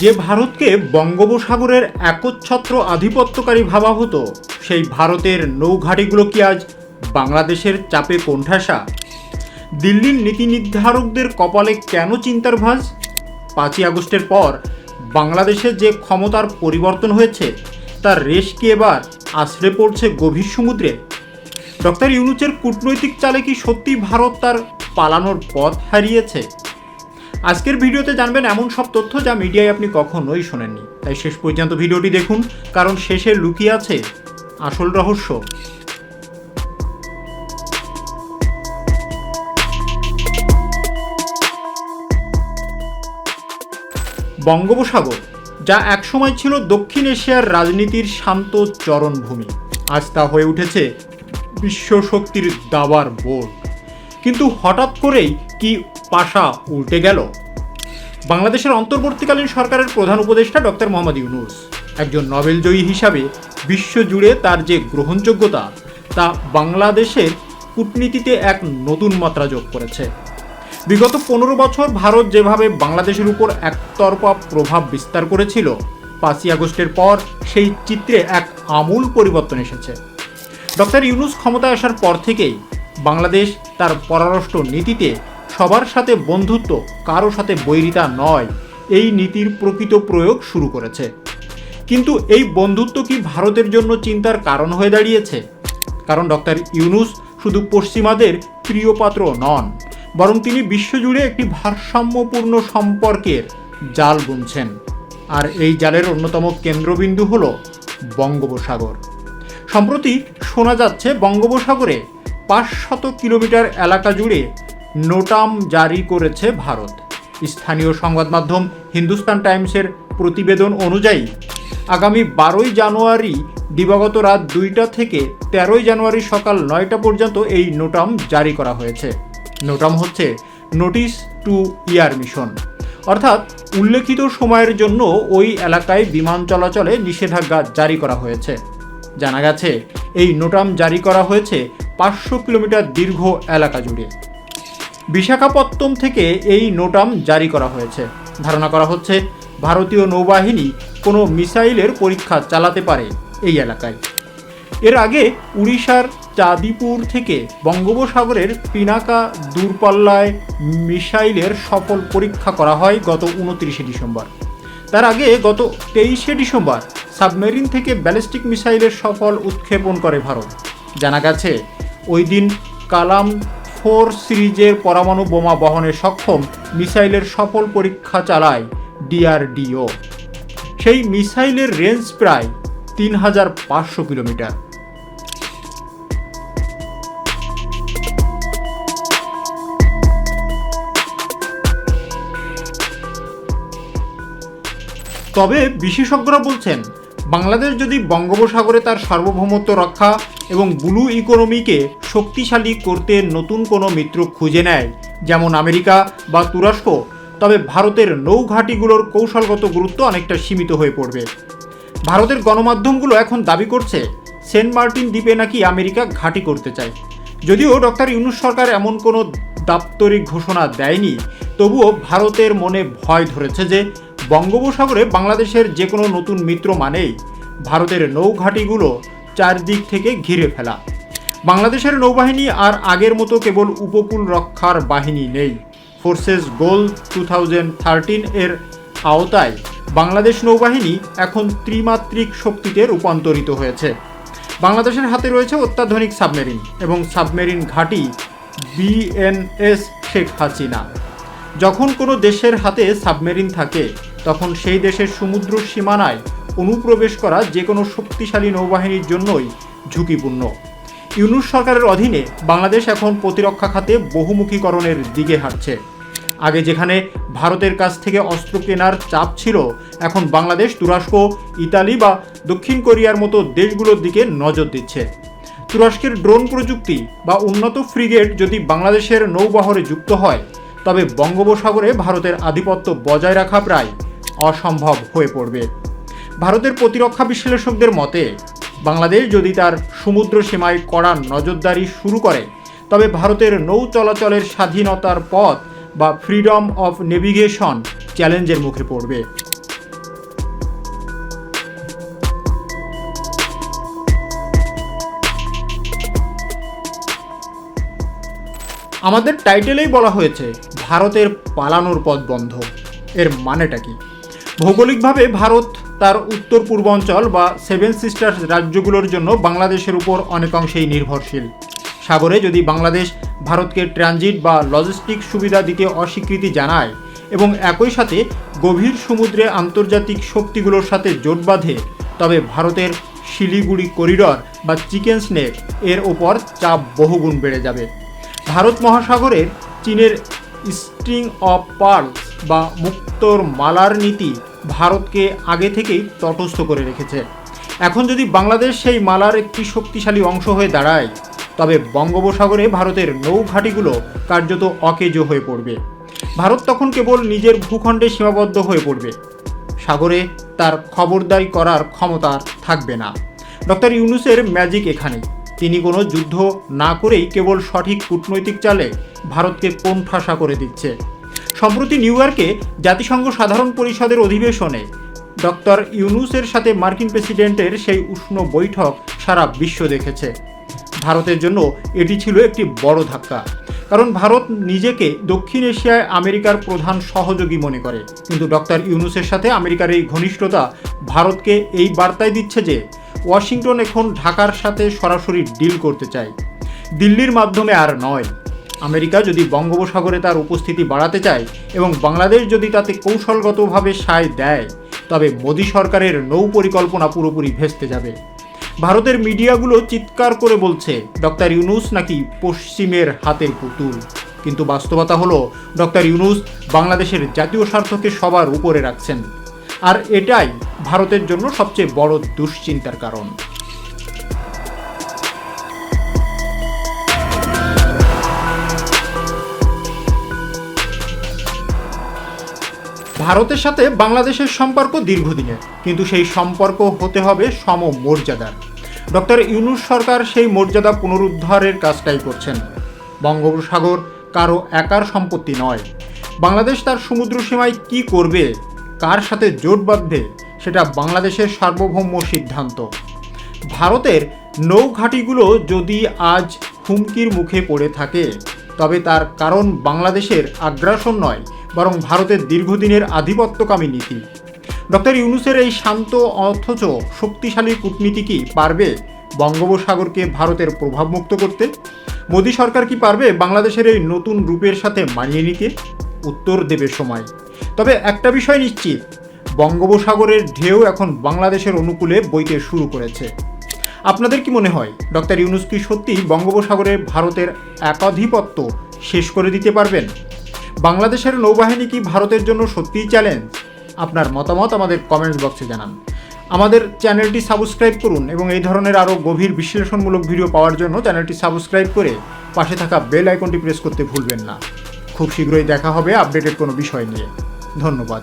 যে ভারতকে বঙ্গোপসাগরের একচ্ছত্র আধিপত্যকারী ভাবা হতো, সেই ভারতের নৌঘাটিগুলো কি আজ বাংলাদেশের চাপে কোণঠাসা? দিল্লির নীতি নির্ধারকদের কপালে কেন চিন্তার ভাঁজ? পাঁচই আগস্টের পর বাংলাদেশে যে ক্ষমতার পরিবর্তন হয়েছে, তার রেশ কি এবার আশ্রে পড়ছে গভীর সমুদ্রে? ডক্টর ইউনুচের কূটনৈতিক চালে কি সত্যি ভারত তার পালানোর পথ হারিয়েছে? আজকের ভিডিওতে জানবেন এমন সব তথ্য যা মিডিয়ায় আপনি কখনোই শোনেননি। তাই শেষ পর্যন্ত ভিডিওটি দেখুন, কারণ শেষে লুকিয়ে আছে আসল রহস্য। বঙ্গোপসাগর, যা একসময় ছিল দক্ষিণ এশিয়ার রাজনীতির শান্ত চরণভূমি, আজ তা হয়ে উঠেছে বিশ্ব শক্তির দাবার বোর্ড। কিন্তু হঠাৎ করেই কি পাশা উল্টে গেল। বাংলাদেশের অন্তর্বর্তীকালীন সরকারের প্রধান উপদেষ্টা ডক্টর মোহাম্মদ ইউনুস। একজন নোবেলজয়ী হিসাবে বিশ্বজুড়ে তার যে গ্রহণযোগ্যতা, তা বাংলাদেশের কূটনীতিতে এক নতুন মাত্রা যোগ করেছে। বিগত পনেরো বছর ভারত যেভাবে বাংলাদেশের উপর একতরফা প্রভাব বিস্তার করেছিল, পাঁচই আগস্টের পর সেই চিত্রে এক আমূল পরিবর্তন এসেছে। ডক্টর ইউনুস ক্ষমতায় আসার পর থেকেই বাংলাদেশ তার পররাষ্ট্র নীতিতে সবার সাথে বন্ধুত্ব, কারও সাথে বৈরিতা নয়। এই নীতির প্রকৃত প্রয়োগ শুরু করেছে। কিন্তু এই বন্ধুত্ব কি ভারতের জন্য চিন্তার কারণ হয়ে দাঁড়িয়েছে? কারণ ডক্টর ইউনুস শুধু পশ্চিমাদের প্রিয় পাত্র নন, বরং তিনি বিশ্বজুড়ে একটি ভারসাম্যপূর্ণ সম্পর্কের জাল বুনছেন। আর এই জালের অন্যতম কেন্দ্রবিন্দু হল বঙ্গোপসাগর। সম্প্রতি শোনা যাচ্ছে বঙ্গোপসাগরে পাঁচশত কিলোমিটার এলাকা জুড়ে নোটাম জারি করেছে ভারত। স্থানীয় সংবাদ মাধ্যম হিন্দুস্তান টাইমসের প্রতিবেদন অনুযায়ী, আগামী বারোই জানুয়ারি দিবাগত রাত দুইটা থেকে তেরোই জানুয়ারি সকাল নয়টা পর্যন্ত এই নোটাম জারি করা হয়েছে। নোটাম হচ্ছে নোটিশ টু ইয়ার মিশন। অর্থাৎ উল্লেখিত সময়ের জন্য ওই এলাকায় বিমান চলাচলে নিষেধাজ্ঞা জারি করা হয়েছে। জানা গেছে, এই নোটাম জারি করা হয়েছে পাঁচশো কিলোমিটার দীর্ঘ এলাকা জুড়ে। বিশাখাপত্তম থেকে এই নোটাম জারি করা হয়েছে। ধারণা করা হচ্ছে, ভারতীয় নৌবাহিনী কোনো মিসাইলের পরীক্ষা চালাতে পারে এই এলাকায়। এর আগে উড়িষ্যার চাঁদিপুর থেকে বঙ্গোপসাগরের পিনাকা দূরপাল্লায় মিসাইলের সফল পরীক্ষা করা হয় গত উনত্রিশে ডিসেম্বর। তার আগে গত তেইশে ডিসেম্বর সাবমেরিন থেকে ব্যালিস্টিক মিসাইলের সফল উৎক্ষেপণ করে ভারত। জানা গেছে, ওই দিন কালাম ফোর সিরিজের পরমাণু বোমা বহনে সক্ষম মিসাইলের সফল পরীক্ষা চালায় ডিআরডিও। সেই মিসাইলের রেঞ্জ প্রায় তিন হাজার পাঁচশো কিলোমিটার। তবে বিশেষজ্ঞরা বলছেন, বাংলাদেশ যদি বঙ্গোপসাগরে তার সার্বভৌমত্ব রক্ষা এবং ব্লু ইকোনমিকে শক্তিশালী করতে নতুন কোনো মিত্র খুঁজে নেয়, যেমন আমেরিকা বা তুরস্ক। তবে ভারতের নৌঘাটিগুলোর কৌশলগত গুরুত্ব অনেকটা সীমিত হয়ে পড়বে। ভারতের গণমাধ্যমগুলো এখন দাবি করছে, সেন্ট মার্টিন দ্বীপে নাকি আমেরিকা ঘাঁটি করতে চায়। যদিও ডক্টর ইউনুস সরকার এমন কোনো দাপ্তরিক ঘোষণা দেয়নি, তবুও ভারতের মনে ভয় ধরেছে যে বঙ্গোপসাগরে বাংলাদেশের যে কোনো নতুন মিত্র মানেই ভারতের নৌঘাটিগুলো চারদিক থেকে ঘিরে ফেলা। বাংলাদেশের নৌবাহিনী আর আগের মতো কেবল উপকূল রক্ষার বাহিনী নেই। ফোর্সেস গোল টু এর আওতায় বাংলাদেশ নৌবাহিনী এখন ত্রিমাত্রিক শক্তিতে রূপান্তরিত হয়েছে। বাংলাদেশের হাতে রয়েছে অত্যাধুনিক সাবমেরিন এবং সাবমেরিন ঘাঁটি বিএনএস শেখ হাসিনা। যখন কোনো দেশের হাতে সাবমেরিন থাকে, তখন সেই দেশের সমুদ্র সীমানায় অনুপ্রবেশ করা যে কোনো শক্তিশালী নৌবাহিনীর জন্যই ঝুঁকিপূর্ণ। ইউনুস সরকারের অধীনে বাংলাদেশ এখন প্রতিরক্ষা খাতে বহুমুখীকরণের দিকে হাঁটছে। আগে যেখানে ভারতের কাছ থেকে অস্ত্র কেনার চাপ ছিল, এখন বাংলাদেশ, তুরস্ক, ইতালি বা দক্ষিণ কোরিয়ার মতো দেশগুলোর দিকে নজর দিচ্ছে। তুরস্কের ড্রোন প্রযুক্তি বা উন্নত ফ্রিগেট যদি বাংলাদেশের নৌবহরে যুক্ত হয়, তবে বঙ্গোপসাগরে ভারতের আধিপত্য বজায় রাখা প্রায় অসম্ভব হয়ে পড়বে। ভারতের প্রতিরক্ষা বিশ্লেষকদের মতে, বাংলাদেশ যদি তার সমুদ্র সীমায় কড়া নজরদারি শুরু করে, তবে ভারতের নৌ চলাচলের স্বাধীনতার পথ বা ফ্রিডম অফ নেভিগেশন চ্যালেঞ্জের মুখে পড়বে। আমাদের টাইটেলেই বলা হয়েছে, ভারতের পালানোর পথ বন্ধ। এর মানেটা কি? ভৌগোলিকভাবে ভারত তার উত্তর পূর্বাঞ্চল বা সেভেন সিস্টার্স রাজ্যগুলোর জন্য বাংলাদেশের উপর অনেকাংশেই নির্ভরশীল। সাগরে যদি বাংলাদেশ ভারতকে ট্রানজিট বা লজিস্টিক সুবিধা দিতে অস্বীকৃতি জানায় এবং একই সাথে গভীর সমুদ্রে আন্তর্জাতিক শক্তিগুলোর সাথে জোট বাঁধে, তবে ভারতের শিলিগুড়ি করিডর বা চিকেন স্নেক এর ওপর চাপ বহুগুণ বেড়ে যাবে। ভারত মহাসাগরের চীনের স্ট্রিং অফ পার্লস বা মুক্তোর মালার নীতি ভারতকে আগে থেকেই তটস্থ করে রেখেছে। এখন যদি বাংলাদেশ সেই মালার একটি শক্তিশালী অংশ হয়ে দাঁড়ায়, তবে বঙ্গোপসাগরে ভারতের নৌঘাটিগুলো কার্যত অকেজো হয়ে পড়বে। ভারত তখন কেবল নিজের ভূখণ্ডে সীমাবদ্ধ হয়ে পড়বে। সাগরে তার খবরদারি করার ক্ষমতা থাকবে না। ডক্টর ইউনুসের ম্যাজিক এখানে তিনি কোনো যুদ্ধ না করেই কেবল সঠিক কূটনৈতিক চালে ভারতকে কোণঠাসা করে দিচ্ছে। সম্প্রতি নিউ ইয়র্কে জাতিসংঘ সাধারণ পরিষদের অধিবেশনে ডক্টর ইউনুসের সাথে মার্কিন প্রেসিডেন্টের সেই উষ্ণ বৈঠক সারা বিশ্ব দেখেছে। ভারতের জন্য এটি ছিল একটি বড় ধাক্কা, কারণ ভারত নিজেকে দক্ষিণ এশিয়ায় আমেরিকার প্রধান সহযোগী মনে করে। কিন্তু ডক্টর ইউনুসের সাথে আমেরিকার এই ঘনিষ্ঠতা ভারতকে এই বার্তায় দিচ্ছে যে, ওয়াশিংটন এখন ঢাকার সাথে সরাসরি ডিল করতে চায়। দিল্লির মাধ্যমে আর নয়। আমেরিকা যদি বঙ্গোপসাগরে তার উপস্থিতি বাড়াতে চায় এবং বাংলাদেশ যদি তাতে কৌশলগতভাবে সায় দেয়, তবে মোদী সরকারের নৌ পরিকল্পনা পুরোপুরি ভেস্তে যাবে। ভারতের মিডিয়াগুলো চিৎকার করে বলছে, ডক্টর ইউনুস নাকি পশ্চিমের হাতের পুতুল। কিন্তু বাস্তবতা হলো, ডক্টর ইউনুস বাংলাদেশের জাতীয় স্বার্থকে সবার উপরে রাখছেন। আর এটাই ভারতের জন্য সবচেয়ে বড় দুশ্চিন্তার কারণ। ভারতের সাথে বাংলাদেশের সম্পর্ক দীর্ঘদিনের, কিন্তু সেই সম্পর্ক হতে হবে সম মর্যাদার ডক্টর ইউনুস সরকার সেই মর্যাদা পুনরুদ্ধারের কাজটাই করছেন। বঙ্গোপসাগর কারও একার সম্পত্তি নয়। বাংলাদেশ তার সমুদ্র সীমায় কী করবে, কার সাথে জোট বাঁধবে, সেটা বাংলাদেশের সার্বভৌম সিদ্ধান্ত। ভারতের নৌঘাটিগুলো যদি আজ হুমকির মুখে পড়ে থাকে, তবে তার কারণ বাংলাদেশের আগ্রাসন নয় বরং ভারতের দীর্ঘদিনের আধিপত্যকামী নীতি। ডক্টর ইউনুসের এই শান্ত অথচ শক্তিশালী কূটনীতি কি পারবে বঙ্গোপসাগরকে ভারতের প্রভাবমুক্ত করতে? মোদী সরকার কি পারবে বাংলাদেশের এই নতুন রূপের সাথে মানিয়ে নিতে? উত্তর দেবে সময়। তবে একটা বিষয় নিশ্চিত, বঙ্গোপসাগরের ঢেউ এখন বাংলাদেশের অনুকূলে বইতে শুরু করেছে। আপনাদের কি মনে হয়, ডক্টর ইউনুস কি সত্যি বঙ্গোপসাগরে ভারতের একাধিপত্য শেষ করে দিতে পারবেন? বাংলাদেশের নৌবাহিনী কি ভারতের জন্য সত্যিই চ্যালেঞ্জ আপনার মতামত আমাদের কমেন্টস বক্সে জানান। আমাদের চ্যানেলটি সাবস্ক্রাইব করুন এবং এই ধরনের আরও গভীর বিশ্লেষণমূলক ভিডিও পাওয়ার জন্য চ্যানেলটি সাবস্ক্রাইব করে পাশে থাকা বেল আইকনটি প্রেস করতে ভুলবেন না। খুব শীঘ্রই দেখা হবে আপডেটের কোনো বিষয় নিয়ে। ধন্যবাদ।